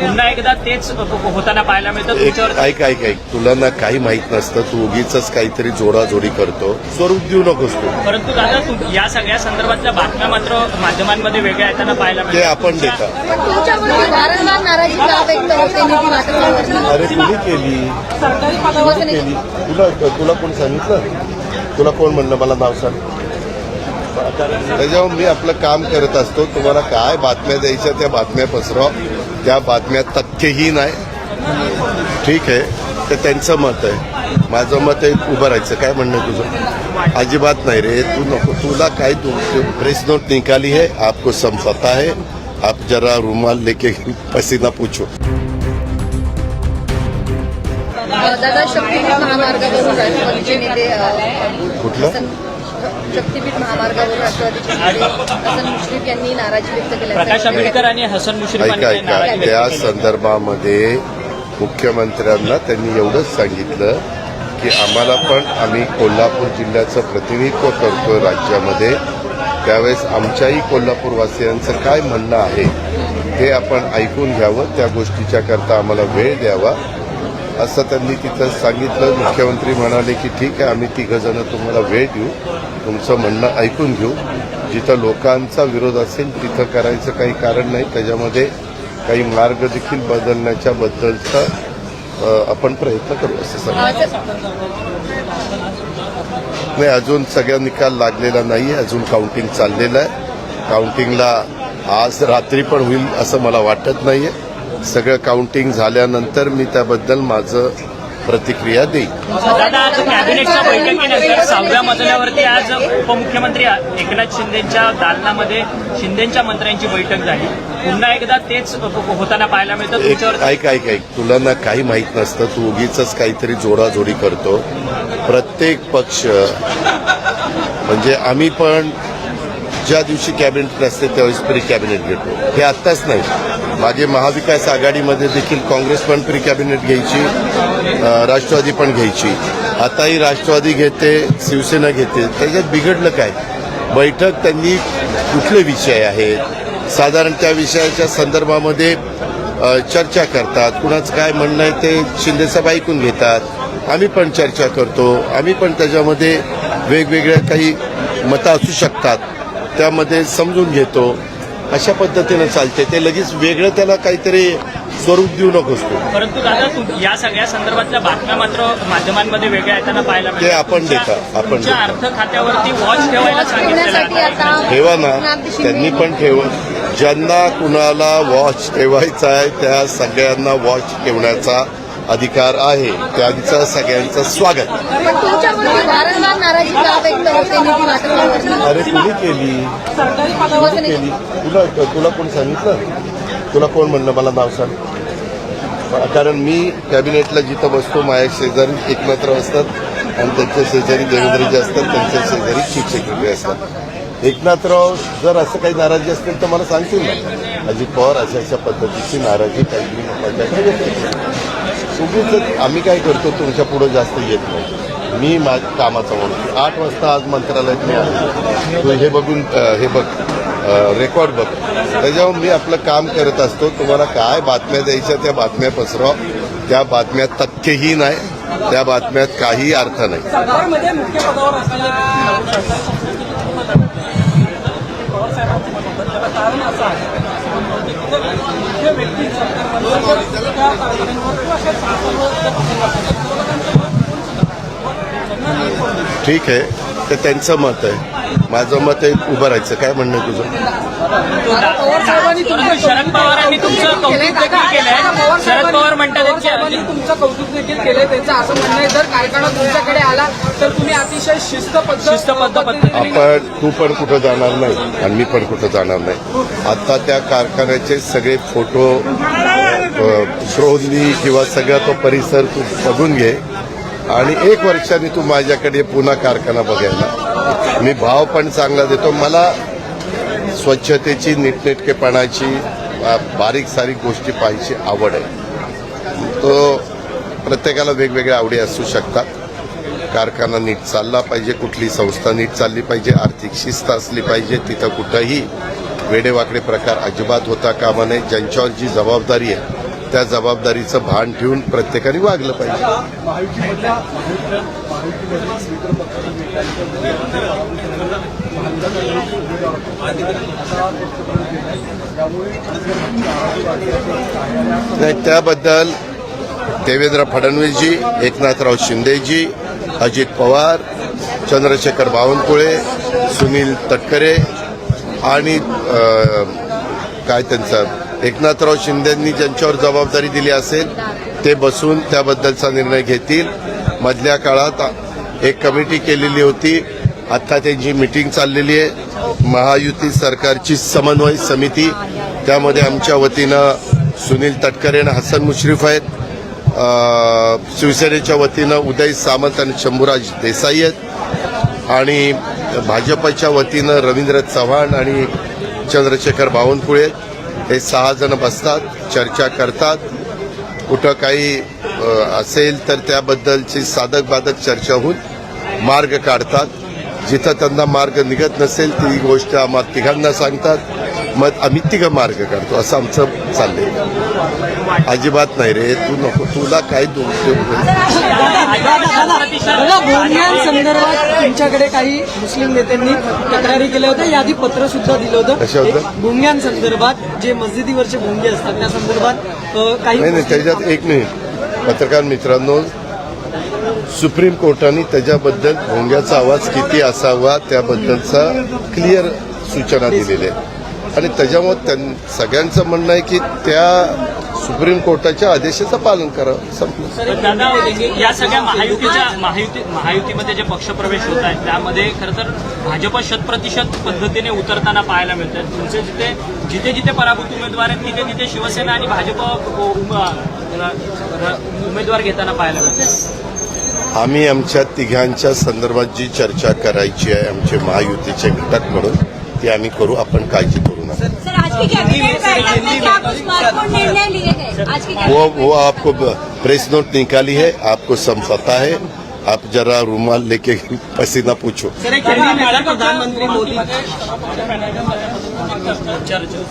पुन्हा एकदा तेच होताना पाहायला मिळतं. ऐक ऐक ऐक. तुला ना काही माहीत नसतं तू उगीच काहीतरी जोडाजोडी करतो. स्वरूप देऊ नकोस तू. परंतु दादा तुम- या सगळ्या संदर्भातल्या बातम्या मात्र माध्यमांमध्ये वेगळ्या येताना पाहायला ते मिळतात. आपण देता. पण तुमच्यावरती वारंवार नाराजी का व्यक्त होते? निधी वाटपावरती अरे कुणी केली? कुणी केली? तुला तुला कोण सांगितलं? तुला कोण म्हणलं? मला नाव सांग. त्याच्यावर मी आपलं काम करत असतो. तुम्हाला काय बातम्या द्यायच्या त्या बातम्या पसरवा. त्या बातम्या तथ्यही नाही ठीक आहे. ते त्यांचं मत आहे. माझं मत आहे उभं राहायचं. काय म्हणणं आहे तुझं? अजिबात नाही रे. तू नको. तुला काय तू प्रेस नोट निकाली है आपको समझाता है. आप जरा रुमाल लेके पसीना पूछो. कुठलं? शक्तीपीठ महामार्गावरून राष्ट्रवादीचे नेते हसन मुश्रीफ यांनी नाराजी व्यक्त केली प्रकाश आंबेडकर आणि हसन मुश्रीफ ऐका यांनी ऐका. नाराजी व्यक्त त्या केली. संदर्भामध्ये मुख्यमंत्र्यांना त्यांनी एवढंच सांगितलं की आम्हाला पण आम्ही कोल्हापूर जिल्ह्याचं प्रतिनिधित्व करतो राज्यामध्ये. त्यावेळेस आमच्याही कोल्हापूरवासियांचं काय म्हणणं आहे ते आपण ऐकून घ्यावं. त्या गोष्टीच्या करता आम्हाला वेळ द्यावा. असं त्यांनी तिथं सांगितलं. मुख्यमंत्री म्हणाले की ठीक आहे आम्ही तिघंजणं तुम्हाला वेळ देऊ. तुमचं म्हणणं ऐकून घेऊ. जिथं लोकांचा विरोध असेल तिथं करायचं काही कारण नाही. त्याच्यामध्ये काही मार्ग देखील बदलण्याच्या बद्दलचा आपण प्रयत्न करू असं सांगितलं. नाही अजून सगळ्या निकाल लागलेला नाही. आहे अजून काउंटिंग चाललेलं आहे. काउंटिंगला आज रात्री पण होईल असं मला वाटत नाही आहे सगळं काउंटिंग झाल्यानंतर मी त्याबद्दल माझं प्रतिक्रिया आज कॅबिनेटच्या बैठकीनंतर सहाव्या मजल्यावरती आज उपमुख्यमंत्री एकनाथ शिंदेच्या दालनामध्ये शिंदेच्या मंत्र्यांची बैठक झाली. पुन्हा एकदा तेच होताना पाहायला मिळतं. ऐक ऐक ऐक. तुला ना काही माहीत नसतं तू उगीच काहीतरी जोडाजोडी करतो. प्रत्येक पक्ष म्हणजे आम्ही पण ज्या दिवशी कॅबिनेट असते त्यावेळेस प्री कॅबिनेट घेतो. हे आत्ताच नाही. मागे महाविकास आघाडीमध्ये देखील काँग्रेस पण प्री कॅबिनेट घ्यायची राष्ट्रवादी पण घ्यायची. आताही राष्ट्रवादी घेते शिवसेना घेते. त्याच्यात बिघडलं काय? बैठक त्यांनी कुठले विषय आहेत? साधारण त्या विषयाच्या संदर्भामध्ये चर्चा करतात. कुणाचं काय म्हणणं आहे ते शिंदेसाहेब ऐकून घेतात. आम्ही पण चर्चा करतो. आम्ही पण त्याच्यामध्ये वेगवेगळ्या काही मतं असू शकतात. त्यामध्ये समजून घेतो अशा पद्धतीनं चालते. ते लगेच वेगळं त्याला काहीतरी स्वरूप देऊ नकोस तू. परंतु दादा तुम- या सगळ्या संदर्भातल्या बातम्या मात्र माध्यमांमध्ये वेगळ्या येताना पाहायला ते आपण देता, आपण. अर्थ खात्यावरती वॉच ठेवायला आता ठेवा ना. त्यांनी पण ठेव. ज्यांना कुणाला वॉच ठेवायचा आहे त्या सगळ्यांना वॉच ठेवण्याचा अधिकार आहे. त्यांचं सगळ्यांचं स्वागत. अरे कुणी केली. कुणी केली. तुला तुला कोण सांगितलं? तुला कोण म्हणलं मला नाव सांग? कारण मी कॅबिनेटला जिथं बसतो माझ्या शेजारी एकनाथराव असतात आणि त्यांच्या शेजारी देवेंद्रजी असतात त्यांच्या शेजारी चीफ सेक्रेटरी असतात. एकनाथराव जर असं काही नाराजी असतील तर मला सांगतील ना? अजित पवार अशा अशा पद्धतीची नाराजी काही उगीच आम्ही काय करतो तुमच्या पुढं जास्त येत नाही. मी माझ्या कामाचा ओळख. आठ वाजता आज मंत्रालयात मी आलो. तू हे बघून हे बघ रेकॉर्ड बघ. त्याच्यावर मी आपलं काम करत असतो. तुम्हाला काय बातम्या द्यायच्या त्या बातम्या पसरवा. त्या बातम्यात तथ्यही नाही त्या बातम्यात काही अर्थ नाही. व्यक्ती ठीक आहे. ते त्यांचं मत आहे. माझं मत आहे उभं राहायचं. काय म्हणणं आहे तुझं? शरद पवारांनी तुमचं कौतुक देखील केलंय. शरद पवार म्हणतात तुमचं कौतुक देखील केलंय. त्यांचं असं म्हणणं आहे जर तुमच्याकडे आला तर तुम्ही अतिशय शिस्तबद्ध शिस्तबद्ध पद्धतीने आपण तू पण कुठं जाणार नाही आणि मी पण कुठं जाणार नाही. आता त्या कारखान्याचे सगळे फोटो ड्रोननी किंवा सगळा तो परिसर तू बघून घे. आणि एक वर्षाने तू माझ्याकडे पुन्हा कारखाना बघायला. मी भाव पण चांगला देतो. मला स्वच्छतेची नीटनेटकेपणाची बारीक सारीक गोष्टी पाहायची आवड आहे. तो प्रत्येकाला वेगवेगळ्या आवडी असू शकतात. कारखाना नीट चालला पाहिजे कुठली संस्था नीट चालली पाहिजे आर्थिक शिस्त असली पाहिजे तिथं कुठंही वेडेवाकडे प्रकार अजिबात होता कामा नये. ज्यांच्यावर जी जबाबदारी आहे त्या जबाबदारीचं भान ठेवून प्रत्येकाने वागलं पाहिजे. नाही त्याबद्दल देवेंद्र फडणवीसजी एकनाथराव शिंदेजी अजित पवार चंद्रशेखर बावनकुळे सुनील तटकरे आणि काय त्यांचं एकनाथराव शिंदेंनी ज्यांच्यावर जबाबदारी दिली असेल ते बसून त्याबद्दलचा निर्णय घेतील. मधल्या काळात एक कमिटी केलेली होती. आता त्यांची मिटिंग चाललेली आहे. महायुती सरकारची समन्वय समिती. त्यामध्ये आमच्या वतीनं सुनील तटकरे आणि हसन मुश्रीफ आहेत. शिवसेनेच्या वतीनं उदय सामंत आणि शंभूराज देसाई आहेत. आणि भाजपच्या वतीनं रवींद्र चव्हाण आणि चंद्रशेखर बावनकुळे आहेत. हे सहाजण बसतात चर्चा करतात. कुठं काही असेल तर त्याबद्दलची साधक बाधक चर्चा होऊन मार्ग काढतात. जिथं त्यांना मार्ग निघत नसेल ती गोष्ट आम्हाला तिघांना सांगतात. मग आम्ही तिघं मार्ग काढतो. असं आमचं चाललंय. अजिबात नाही रे तू नको तुला काय दोष दादा भूमियांसंदर्भात तुमच्याकडे काही मुस्लिम नेत्यांनी तक्रारी केल्या होत्या. यादी पत्र सुद्धा दिलं होतं? एक भूमियांसंदर्भात जे मस्जिदीवरचे भोंगे असतात त्या संदर्भात काही नाही नाही त्याच्यात एक मिनिट. पत्रकार मित्रांनो सुप्रीम कोर्टाने त्याच्याबद्दल भोंग्याचा आवाज किती असावा त्याबद्दलचा क्लिअर सूचना दिलेल्या आहे आणि त्याच्यामुळे त्यां- सगळ्यांचं म्हणणं आहे की त्या सुप्रीम कोर्टाच्या आदेशाचं पालन करावं. संपलं. दादा या सगळ्या महायुतीच्या महायुती महायुतीमध्ये जे पक्षप्रवेश होत आहेत त्यामध्ये खरं तर भाजप शतप्रतिशत पद्धतीने उतरताना पाहायला मिळतात तुमचे जिथे जिथे जिथे पराभूत उमेदवार आहेत तिथे तिथे शिवसेना आणि भाजप उमेदवार घेताना पाहायला मिळतात आम्ही आमच्या तिघांच्या संदर्भात जी चर्चा करायची आहे आमचे महायुतीचे घटक म्हणून ती आम्ही करू आपण काळजी करू नका सर आज की कैबिनेट बैठक में क्या कुछ महत्त्वपूर्ण निर्णय लिए गए? आज की वो वो आपको प्रेस नोट निकाली है आपको सब पता है। आप जरा रुमाल लेके पसीना पूछो। सर एक प्रधानमंत्री मोदी चर्चा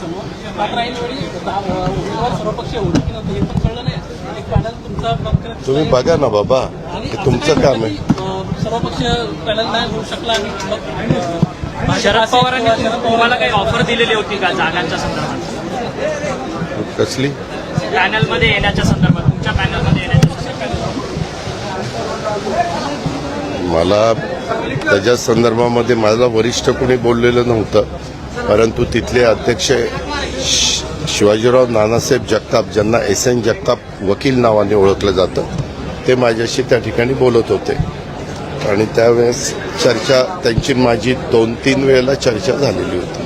सर्वपक्षीय होतं की नव्हतं हे पण कळलं नाही एक पॅनल तुमचा conference तुम्ही बघा ना बाबा हे तुमचं काम आहे अ, सर्वपक्षीय पॅनल नाही होऊ शकला आणि शरद पवारांनी तुम- तुम्हाला काही ऑफर दिलेली होती का जागांच्या संदर्भात? कसली? पॅनलमध्ये येण्याच्या संदर्भात तुमच्या पॅनलमध्ये येण्याच्या मला त्याच्या संदर्भामध्ये मला वरिष्ठ कोणी बोललेलं नव्हतं परंतु तिथले अध्यक्ष शिवाजीराव नानासाहेब जगताप ज्यांना एस एन जगताप वकील नावाने ओळखलं जातं ते माझ्याशी त्या ठिकाणी बोलत होते. आणि त्यावेळेस चर्चा त्यांची माझी दोन तीन वेळेला चर्चा झालेली होती.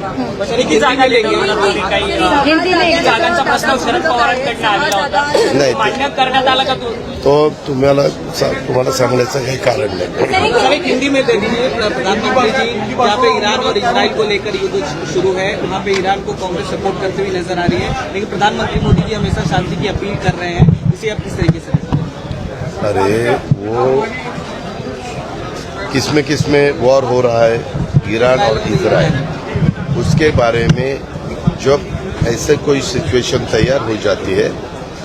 नाही. ते- तुम्हाला तुम्हाला सांगण्याचं काही कारण नाही. ईरान को लेकर युद्ध शुरू है वहाँ पे ईरान को कांग्रेस सपोर्ट करते हुए नजर आ रही है। लेकिन प्रधानमंत्री मोदी जी हमेशा शांति की अपील कर रहे हैं। इसे आप किस तरीके से देखते हैं? अरे वो किसमें किसमें वॉर हो रहा है, ईरान और इसराइल। उसके बारे में जब ऐसे कोई सिचुएशन तैयार हो जाती है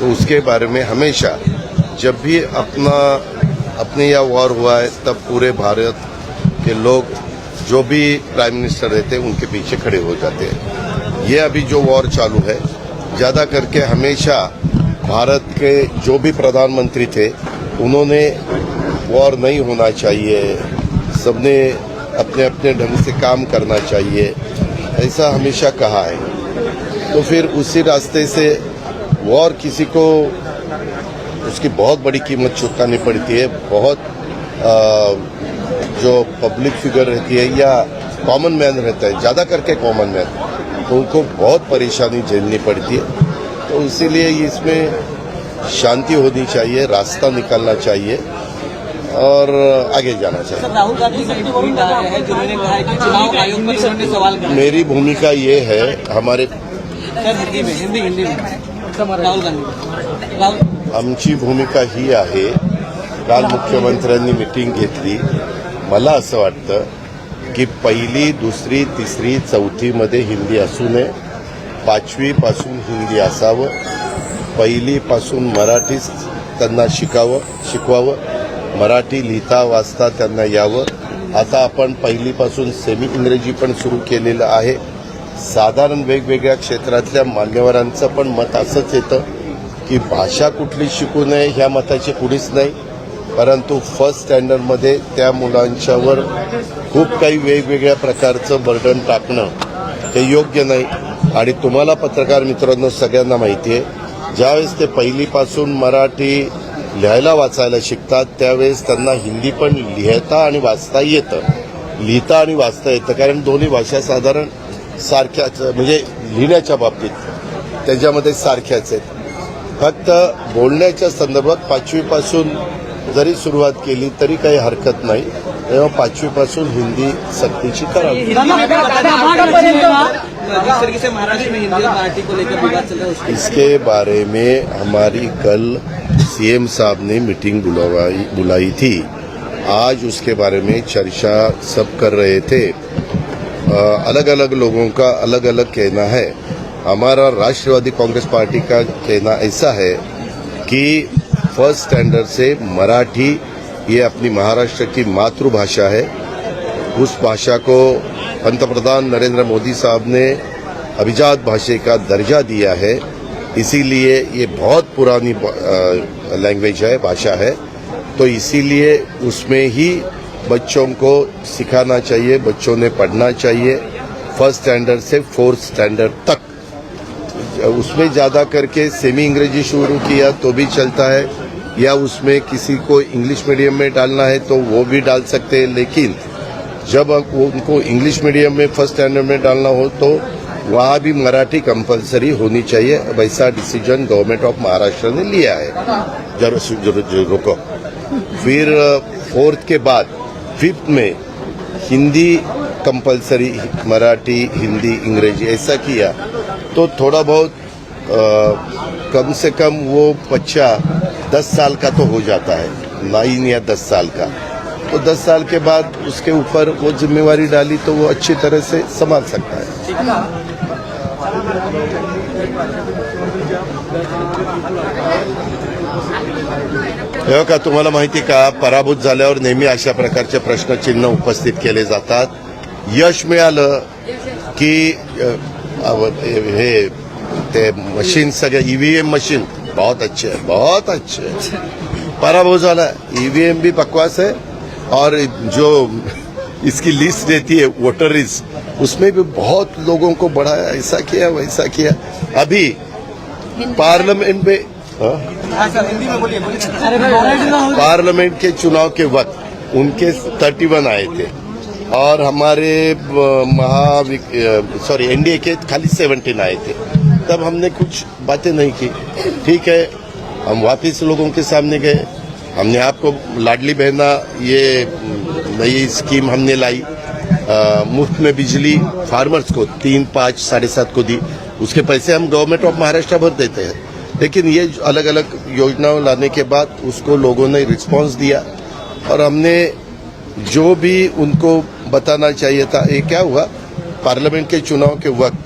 तो उसके बारे में हमेशा जब भी अपना, अपने यहाँ वॉर हुआ है, तब पूरे भारत के लोग जो भी प्राइम मिनिस्टर रहते हैं, उनके पीछे खड़े हो जाते हैं। ये अभी जो वॉर चालू है, ज़्यादा करके हमेशा भारत के जो भी प्रधानमंत्री थे, उन्होंने वॉर नहीं होना चाहिए। सबने अपने अपने ढंग से काम करना चाहिए ऐसा हमेशा कहा है। तो फिर उसी रास्ते से वॉर किसी को उसकी बहुत बड़ी कीमत चुकानी पड़ती है बहुत आ, जो पब्लिक फिगर रहती है या कॉमन मैन रहता है ज़्यादा करके कॉमन मैन तो उनको बहुत परेशानी झेलनी पड़ती है। तो इसीलिए इसमें शांति होनी चाहिए रास्ता निकालना चाहिए। और आगे जाना चाहिए। राहुल गांधी है जिन्होंने कहा है कि चुनाव आयोग पर उन्होंने सवाल किया। मेरी भूमिका ये है हमारे सर हिंदी में हिंदी हिंदी में। राहुल गांधी। राहुल। आमची भूमिका ही आहे। काल मुख्यमंत्र्यांनी मिटिंग घेतली। मला असं वाटतं की पहिली दुसरी तिसरी चौथीमध्ये हिंदी असू नये. पाचवीपासून हिंदी असावं. पहिलीपासून मराठी त्यांना शिकावं शिकवावं. मराठी लिहिता वाचता त्यांना यावं. आता आपण पहिलीपासून सेमी इंग्रजी पण सुरू केलेलं आहे. साधारण वेगवेगळ्या क्षेत्रातल्या मान्यवरांचं पण मत असंच येतं की भाषा कुठली शिकू नये ह्या मताची कुणीच नाही. परंतु फर्स्ट स्टँडर्डमध्ये त्या मुलांच्यावर खूप काही वेगवेगळ्या प्रकारचं बर्डन टाकणं हे योग्य नाही. आणि तुम्हाला पत्रकार मित्रांनो सगळ्यांना माहिती आहे ज्यावेळेस ते पहिलीपासून मराठी लिहायला वाचायला शिकतात त्यावेळेस त्यांना हिंदी पण लिहिता आणि वाचता येतं. लिहिता आणि वाचता येतं कारण दोन्ही भाषा साधारण सारख्याच म्हणजे लिहिण्याच्या बाबतीत त्याच्यामध्ये सारख्याच आहेत. फक्त बोलण्याच्या संदर्भात पाचवीपासून जरी सुरुवात केली तरी काही हरकत नाही. तेव्हा पाचवीपासून हिंदी सक्तीची करावी. हिंदी में भी बताना जिस तरीके से महाराष्ट्र में हिंदी और मराठी को लेकर विवाद चल रहा उसकी इसके बारे में हमारी कल सीएम साहब ने मीटिंग बुलवाई, बुलाई थी। आज उसके बारे में चर्चा सब कर रहे थे। अलग अलग लोगों का अलग अलग कहना है। हमारा राष्ट्रवादी कांग्रेस पार्टी का कहना ऐसा है कि फ़र्स्ट स्टैंडर्ड से मराठी, ये अपनी महाराष्ट्र की मातृभाषा है। उस भाषा को पंतप्रधान नरेंद्र मोदी साहब ने अभिजात भाषा का दर्जा दिया है। इसीलिए ये बहुत पुरानी लैंग्वेज है, भाषा है। तो इसीलिए उसमें ही बच्चों को सिखाना चाहिए, बच्चों ने पढ़ना चाहिए फ़र्स्ट स्टैंडर्ड से फोर्थ स्टैंडर्ड तक। उसमें ज़्यादा करके सेमी अंग्रेज़ी शुरू किया तो भी चलता है, या उसमें किसी को इंग्लिश मीडियम में डालना है तो वो भी डाल सकते हैं, लेकिन जब उनको इंग्लिश मीडियम में फ़र्स्ट स्टैंडर्ड में डालना हो तो वहाँ भी मराठी कंपलसरी होनी चाहिए। वैसा डिसीज़न गवर्नमेंट ऑफ़ महाराष्ट्र ने लिया है। ज़रूर ज़रूर ज़रूर रुको। फिर फोर्थ के बाद फिफ्थ में हिंदी कंपलसरी मराठी हिंदी अंग्रेज़ी ऐसा किया तो थोड़ा बहुत अ, कम से कम वो बच्चा दस साल का तो हो जाता है। नाइन या दस साल का। तो दस साल के बाद उसके ऊपर वो जिम्मेवारी डाली तो वो अच्छी तरह से संभाल सकता है। हो का तुम्हाला माहिती का? पराभूत झाल्यावर नेहमी अशा प्रकारचे प्रश्नचिन्ह उपस्थित केले जातात. यश मिळालं की हे ते मशीन सगळे ईव्हीएम मशीन बहुत अच्छे बहुत अच्छे. पराभव झाला. ईव्हीएम भी बकवास है और जो इसकी लिस्ट देती है वोटर लिस्ट उसमें भी बहुत लोगों को बढ़ाया ऐसा किया वैसा किया। अभी पार्लियामेंट में हाँ? हिंदी में बोलिए बोलिए। पार्लियामेंट के चुनाव के वक्त उनके 31 आए थे। और हमारे महा सॉरी एनडीए के खाली 17 आए थे। तब हमने कुछ बातें नहीं की। ठीक है हम वापस लोगों के सामने गए। हमने आपको लाडली बहना, ये नई स्कीम हमने लाई। मुफ़्त में बिजली, फार्मर्स को तीन, पाँच, साढ़े सात को दी। उसके पैसे हम गवर्नमेंट ऑफ़ महाराष्ट्र भर देते हैं। लेकिन ये अलग अलग योजनाओं लाने के बाद उसको लोगों ने रिस्पांस दिया। और हमने जो भी उनको बताना चाहिए था, ये क्या हुआ? पार्लियामेंट के चुनाव के वक्त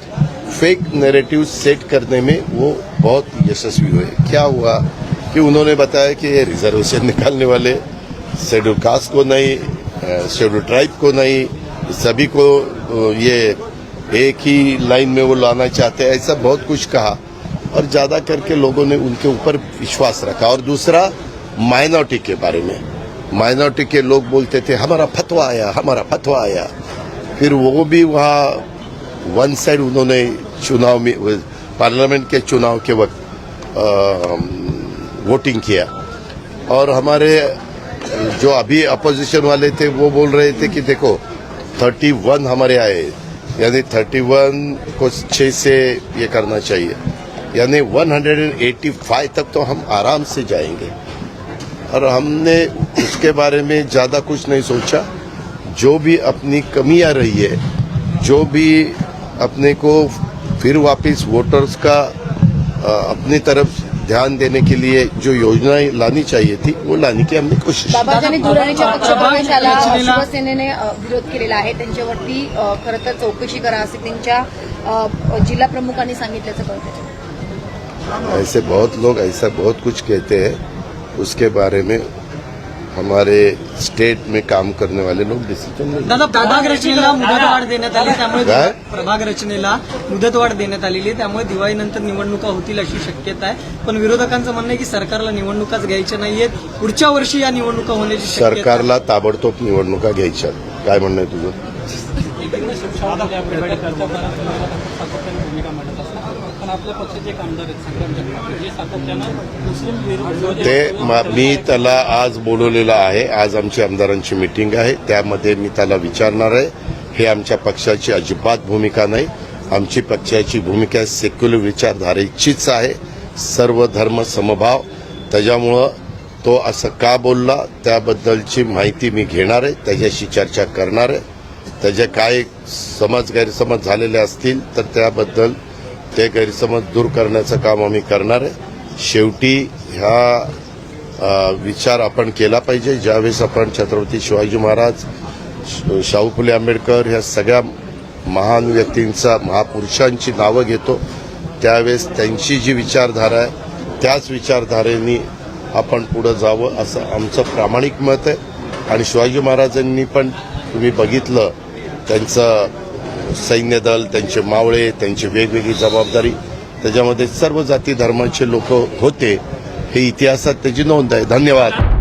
फेक नैरेटिव सेट करने में वो बहुत यशस्वी हुए। क्या हुआ? कि उन्होंने बताया कि ये रिजर्वेशन निकालने वाले शेड्यूल कास्ट को नहीं शेड्यूल ट्राइब को नहीं, सभी को ये एक ही लाइन में वो लाना चाहते हैं, ऐसा बहुत कुछ कहा। और ज़्यादा करके लोगों ने उनके ऊपर विश्वास रखा। और दूसरा, माइनॉरिटी के बारे में। माइनॉरिटी के लोग बोलते थे, हमारा फतवा आया, हमारा फतवा आया। फिर वो भी वहाँ, वन साइड उन्होंने चुनाव में, पार्लियामेंट के चुनाव के वक्त वोटिंग किया। और हमारे, जो अभी अपोजिशन वाले थे, वो बोल रहे थे कि देखो 31 हमारे आए। यानी 31 को छः से ये करना चाहिए। यानी 185 तक तो हम आराम से जाएँगे। और हमने उसके बारे में ज़्यादा कुछ नहीं सोचा। जो भी अपनी कमियाँ रही है, जो भी अपने को फिर वापस वोटर्स का अपनी तरफ़ ध्यान देने के लिए जो योजनाएं लानी चाहिए थी वो लाने की हमने कोशिश की। बाबा ज्यांनी दुराणीच्या पक्षप्रवेशाला शिवसेनेने विरोध केलेला आहे त्यांच्यावरती खरं तर चौकशी करा असे त्यांच्या जिल्हा प्रमुखांनी सांगितल्याचं कळतं ऐसे बहुत लोग ऐसा बहुत कुछ कहते हैं उसके बारे में हमारे स्टेट में काम करने वाले लोग डिसीजन नहीं दादा प्रभाग रचनेला मुदतवाढ देण्यात आली त्यामुळे काय? प्रभाग रचनेला मुदतवाढ देण्यात आलेली आहे. त्यामुळे दिवाळीनंतर निवडणुका होतील अशी शक्यता आहे. पण विरोधकांचं म्हणणं आहे की सरकारला निवडणुकाच घ्यायच्या नाहीयेत. पुढच्या वर्षी या निवडणुका होण्याची शक्यता आहे. सरकारला ताबडतोब निवडणुका घ्यायच्या काय म्हणणं आहे तुझं? पण आपल्या पक्षाचे आमदार आहेत सातत्यानं ते म- मी त्याला आज बोलवलेलं आहे. आज आमची आमदारांची मिटिंग आहे. त्यामध्ये मी त्याला विचारणार आहे. हे आमच्या पक्षाची अजिबात भूमिका नाही. आमची पक्षाची भूमिका सेक्युलर विचारधारेचीच आहे. सर्व धर्म समभाव. त्याच्यामुळं तो असं का बोलला त्याबद्दलची माहिती मी घेणार आहे. त्याच्याशी चर्चा करणार आहे. त्याचे काय समज गैरसमज झालेले असतील तर त्याबद्दल ते गैरसमज दूर करण्याचं काम आम्ही करणार आहे. शेवटी ह्या विचार आपण केला पाहिजे. ज्यावेळेस आपण छत्रपती शिवाजी महाराज श- शाहू फुले आंबेडकर ह्या सगळ्या महान व्यक्तींचा महापुरुषांची नावं घेतो त्यावेळेस त्यांची जी विचारधारा आहे त्याच विचारधारेने आपण पुढं जावं असं आमचं प्रामाणिक मत आहे. आणि शिवाजी महाराजांनी पण तुम्ही बघितलं त्यांचं सैन्य दल त्यांचे मावळे त्यांची वेगवेगळी जबाबदारी. त्याच्यामध्ये सर्व जाती धर्माचे लोक होते. हे इतिहासात त्याची नोंद आहे. धन्यवाद.